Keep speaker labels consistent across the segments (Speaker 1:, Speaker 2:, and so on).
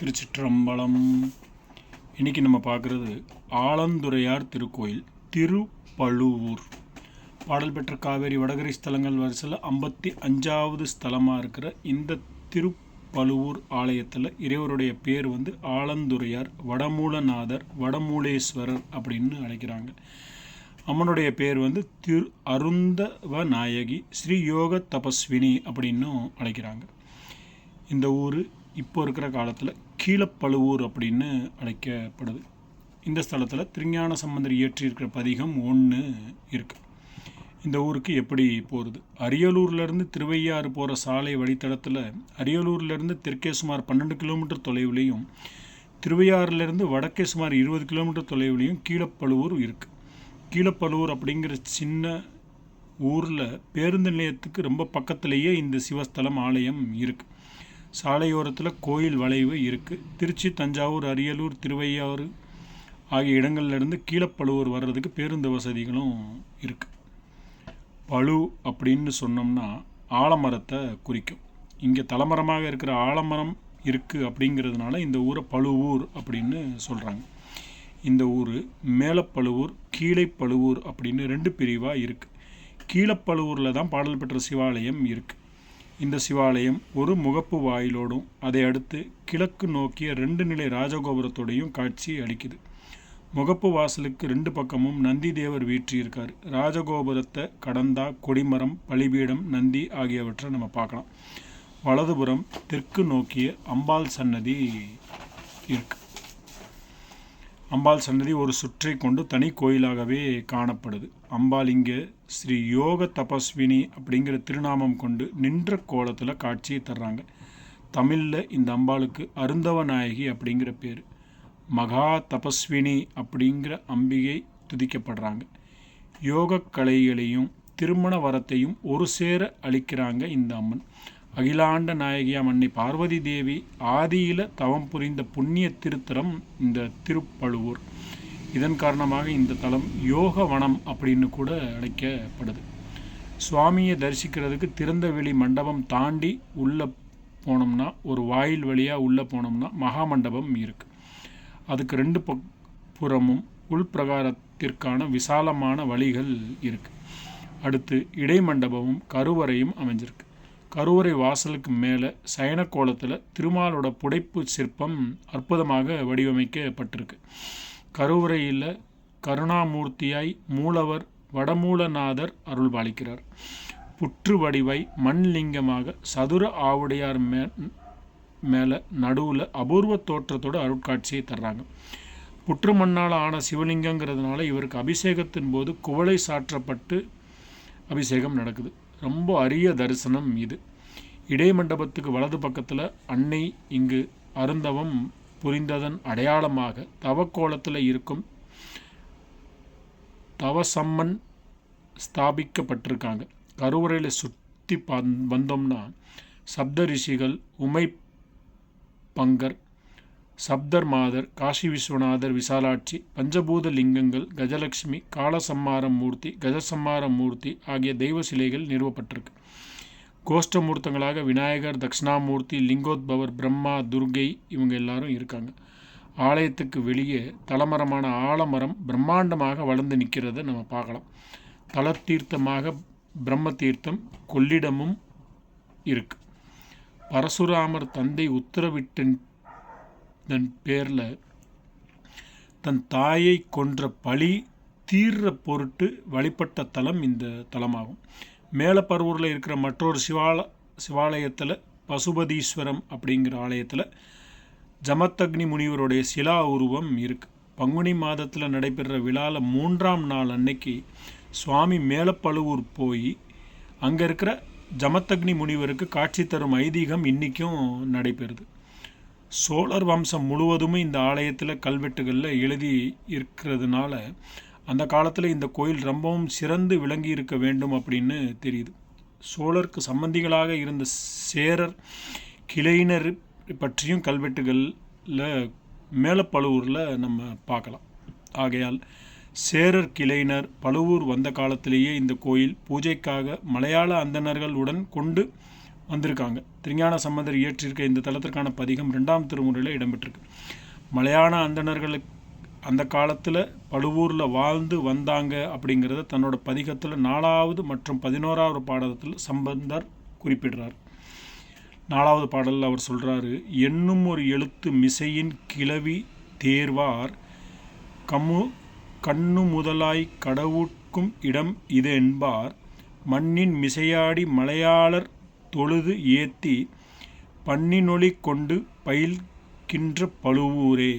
Speaker 1: திருச்சிற்றம்பலம். இன்றைக்கி நம்ம பார்க்குறது ஆலந்துறையார் திருக்கோயில் திருப்பழுவூர். பாடல் பெற்ற காவேரி வடகரை ஸ்தலங்கள் வரிசையில் ஐம்பத்தி அஞ்சாவது ஸ்தலமாக இருக்கிற இந்த திருப்பழுவூர் ஆலயத்தில் இறைவருடைய பேர் வந்து ஆலந்துறையார் வடமூலநாதர் வடமூலேஸ்வரர் அப்படின்னு அழைக்கிறாங்க. அம்மனுடைய பேர் வந்து திரு அருந்தவ நாயகி ஸ்ரீ யோக தபஸ்வினி அப்படின்னும் அழைக்கிறாங்க. இந்த ஊர் இப்போ இருக்கிற காலத்தில் கீழப்பழுவூர் அப்படின்னு அழைக்கப்படுது. இந்த ஸ்தலத்தில் திருஞான சம்பந்தர் இயற்றியிருக்கிற பதிகம் ஒன்று இருக்குது இந்த ஊருக்கு எப்படி போகிறது அரியலூர்லேருந்து திருவையாறு போகிற சாலை வழித்தடத்தில் அரியலூர்லேருந்து தெற்கே சுமார் பன்னெண்டு கிலோமீட்டர் தொலைவுலேயும் திருவையாறுலேருந்து வடக்கே சுமார் இருபது கிலோமீட்டர் தொலைவுலேயும் கீழப்பழுவூர் இருக்குது கீழப்பழுவூர் அப்படிங்கிற சின்ன ஊரில் பேருந்து நிலையத்துக்கு ரொம்ப பக்கத்துலேயே இந்த சிவஸ்தலம் ஆலயம் இருக்குது சாலையோரத்தில் கோயில் வளைவு இருக்குது திருச்சி தஞ்சாவூர் அரியலூர் திருவையாறு ஆகிய இடங்கள்லேருந்து கீழப்பழுவூர் வர்றதுக்கு பேருந்து வசதிகளும் இருக்குது பழு அப்படின்னு சொன்னோம்னா ஆலமரத்தை குறிக்கும். இங்கே தலைமரமாக இருக்கிற ஆலமரம் இருக்குது அப்படிங்கிறதுனால இந்த ஊரை பழுவூர் அப்படின்னு சொல்கிறாங்க இந்த ஊர் மேலப்பழுவூர் கீழைப்பழுவூர் அப்படின்னு ரெண்டு பிரிவாக இருக்குது கீழப்பழுவூரில் தான் பாடல் பெற்ற சிவாலயம் இருக்குது இந்த சிவாலயம் ஒரு முகப்பு வாயிலோடும் அதை அடுத்து கிழக்கு நோக்கிய ரெண்டு நிலை ராஜகோபுரத்தோடையும் காட்சி அளிக்குது. முகப்பு வாசலுக்கு ரெண்டு பக்கமும் நந்தி தேவர் வீற்றியிருக்கார் ராஜகோபுரத்தை கடந்தா கொடிமரம் பலிபீடம் நந்தி ஆகியவற்றை நம்ம பார்க்கலாம். வலதுபுறம் தெற்கு நோக்கிய அம்பாள் சன்னதி இருக்கு. அம்பாள் சன்னதி ஒரு சுற்றை கொண்டு தனி கோயிலாகவே காணப்படுது. அம்பாள் இங்கே ஸ்ரீ யோக தபஸ்வினி அப்படிங்கிற திருநாமம் கொண்டு நின்ற கோலத்தில் காட்சியை தர்றாங்க. தமிழில் இந்த அம்பாளுக்கு அருந்தவ நாயகி அப்படிங்கிற பேர். மகா தபஸ்வினி அப்படிங்கிற அம்பிகை துதிக்கப்படுறாங்க. யோக கலைகளையும் திருமண வரத்தையும் ஒரு சேர அளிக்கிறாங்க இந்த அம்மன். அகிலாண்ட நாயகியாம் அன்னை பார்வதி தேவி ஆதியில தவம் புரிந்த புண்ணிய திருத்தலம் இந்த திருப்பழுவூர். இதன் காரணமாக இந்த தலம் யோக வனம் அப்படின்னு கூட அழைக்கப்படுது. சுவாமியை தரிசிக்கிறதுக்கு திறந்த வெளி மண்டபம் தாண்டி உள்ளே போனோம்னா ஒரு வாயில் வழியாக உள்ளே போனோம்னா மகா மண்டபம் இருக்குது அதுக்கு ரெண்டு பக் புறமும் உள்பிரகாரத்திற்கான விசாலமான வழிகள் இருக்குது அடுத்து இடைமண்டபமும் கருவறையும் அமைஞ்சிருக்கு. கருவறை வாசலுக்கு மேலே சயன கோலத்தில் திருமாலோட புடைப்பு சிற்பம் அற்புதமாக வடிவமைக்கப்பட்டிருக்கு. கருவறையில் கருணாமூர்த்தியாய் மூலவர் வடமூலநாதர் அருள் பாலிக்கிறார் புற்று வடிவை மண்லிங்கமாக சதுர ஆவுடையார் மே மேலே நடுவில் அபூர்வ தோற்றத்தோட அருட்காட்சியை தர்றாங்க. புற்று மண்ணால் ஆன சிவலிங்கங்கிறதுனால இவருக்கு அபிஷேகத்தின் போது குவளை சாற்றப்பட்டு அபிஷேகம் நடக்குது. ரொம்ப அரிய தரிசனம் இது. இடைமண்டபத்துக்கு வலது பக்கத்தில் அன்னை இங்கு அருந்தவம் புரிந்ததன் அடையாளமாக தவக்கோலத்தில் இருக்கும் தவசம்மன் ஸ்தாபிக்கப்பட்டிருக்காங்க. கருவறையில் சுற்றி வந்தோம்னா சப்த ரிஷிகள் உமை பங்கர் சப்தர் மாதர் காசி விஸ்வநாதர் விசாலாட்சி பஞ்சபூத லிங்கங்கள் கஜலட்சுமி காலசம்மாரம் மூர்த்தி கஜசம்மாரம் மூர்த்தி ஆகிய தெய்வ சிலைகள் நிறுவப்பட்டிருக்கு. கோஷ்டமூர்த்தங்களாக விநாயகர் தட்சிணாமூர்த்தி லிங்கோத்பவர் பிரம்மா துர்கை இவங்க எல்லாரும் இருக்காங்க. ஆலயத்துக்கு வெளியே தலமரமான ஆலமரம் பிரம்மாண்டமாக வளர்ந்து நிற்கிறத நம்ம பார்க்கலாம். தலத்தீர்த்தமாக பிரம்ம தீர்த்தம் கொள்ளிடமும் இருக்கு. பரசுராமர் தந்தை உத்தரவிட்டன் தன் பேரில் தன் தாயை கொன்ற பழி தீர்ற பொருட்டு வழிபட்ட தலம் இந்த தலமாகும். மேலப்பருவூரில் இருக்கிற மற்றொரு சிவால சிவாலயத்தில் பசுபதீஸ்வரம் அப்படிங்கிற ஆலயத்தில் ஜமத்தக்னி முனிவருடைய சிலா உருவம் இருக்குது பங்குனி மாதத்தில் நடைபெறுற விழாவில் மூன்றாம் நாள் அன்னைக்கு சுவாமி மேலப்பழுவூர் போய் அங்கே இருக்கிற ஜமத்தக்னி முனிவருக்கு காட்சி தரும் ஐதீகம் இன்றைக்கும் நடைபெறுது. சோழர் வம்சம் முழுவதுமே இந்த ஆலயத்தில் கல்வெட்டுகளில் எழுதி இருக்கிறதுனால அந்த காலத்தில் இந்த கோயில் ரொம்பவும் சிறந்து விளங்கி இருக்க வேண்டும் அப்படின்னு தெரியுது. சோழருக்கு சம்பந்திகளாக இருந்த சேரர் கிளையினர் பற்றியும் கல்வெட்டுகளில் மேலப்பழுவூரில் நம்ம பார்க்கலாம். ஆகையால் சேரர் கிளையினர் பழுவூர் வந்த காலத்திலேயே இந்த கோயில் பூஜைக்காக மலையாள அந்தணர்கள் உடன் கொண்டு வந்திருக்காங்க. திருஞான சம்பந்தர் இயற்றியிருக்க இந்த தலத்திற்கான பதிகம் ரெண்டாம் திருமுறையில் இடம்பெற்றிருக்கு. மலையாள அந்தணர்களுக்கு அந்த காலத்தில் பழுவூரில் வாழ்ந்து வந்தாங்க அப்படிங்கிறத தன்னோட பதிகத்தில் நாலாவது மற்றும் பதினோராவது பாடத்தில் சம்பந்தர் குறிப்பிடுறார். நாலாவது பாடலில் அவர் சொல்கிறாரு என்னும் ஒரு எழுத்து மிசையின் கிளவி தேர்வார் கமு கண்ணு முதலாய் கடவுட்கும் இடம் இது என்பார். மண்ணின் மிசையாடி மலையாளர் தொழுது ஏத்தி பண்ணினொலி கொண்டு பயில்கின்ற பழுவூரே.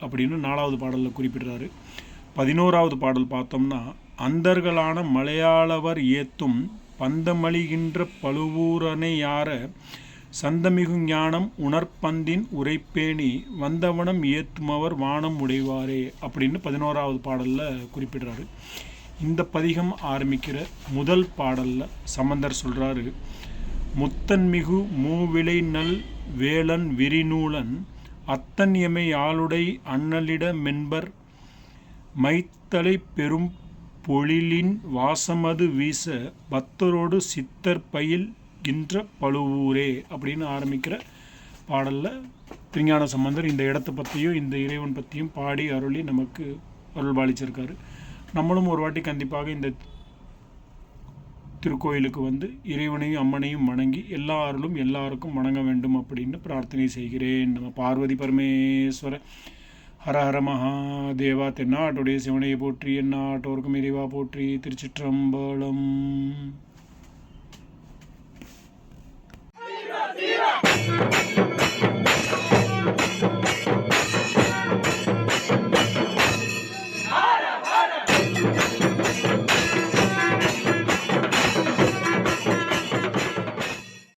Speaker 1: அப்படின்னு நாலாவது பாடலில் குறிப்பிடுறாரு. பதினோராவது பாடல் பார்த்தோம்னா அந்தர்களான மலையாளவர் ஏத்தும் பந்தமளிகின்ற பழுவூரனையார சந்தமிகு ஞானம் உணர்பந்தின் உரைப்பேணி வந்தவனம் ஏத்துமவர் வானம் உடைவாரே அப்படின்னு பதினோராவது பாடலில் குறிப்பிடுறாரு. இந்த பதிகம் ஆரம்பிக்கிற முதல் பாடலில் சம்பந்தர் சொல்கிறாரு முத்தன்மிகு மூவிளை நல் வேலன் விரிநூலன் அத்தன் எமை ஆளுடை அண்ணலிட மென்பர் மைத்தலை பெரும் பொழிலின் வாசமது வீச பக்தரோடு சித்தர் பயில் கின்ற பழுவூரே அப்படின்னு ஆரம்பிக்கிற பாடலில் திருஞான சம்பந்தர் இந்த இடத்தை பற்றியும் இந்த இறைவன் பற்றியும் பாடி அருளி நமக்கு அருள் பாலிச்சிருக்காரு நம்மளும் ஒரு வாட்டி கண்டிப்பாக இந்த திருக்கோயிலுக்கு வந்து இறைவனையும் அம்மனையும் வணங்கி எல்லா அருளும் எல்லாருக்கும் வணங்க வேண்டும் அப்படின்னு பிரார்த்தனை செய்கிறேன். நம்ம பார்வதி பரமேஸ்வர ஹர ஹர மகாதேவா தென்னாட்டுடைய சிவனையை போற்றி என்னாட்டோருக்கும் இறைவா போற்றி திருச்சிற்றம்பலம்.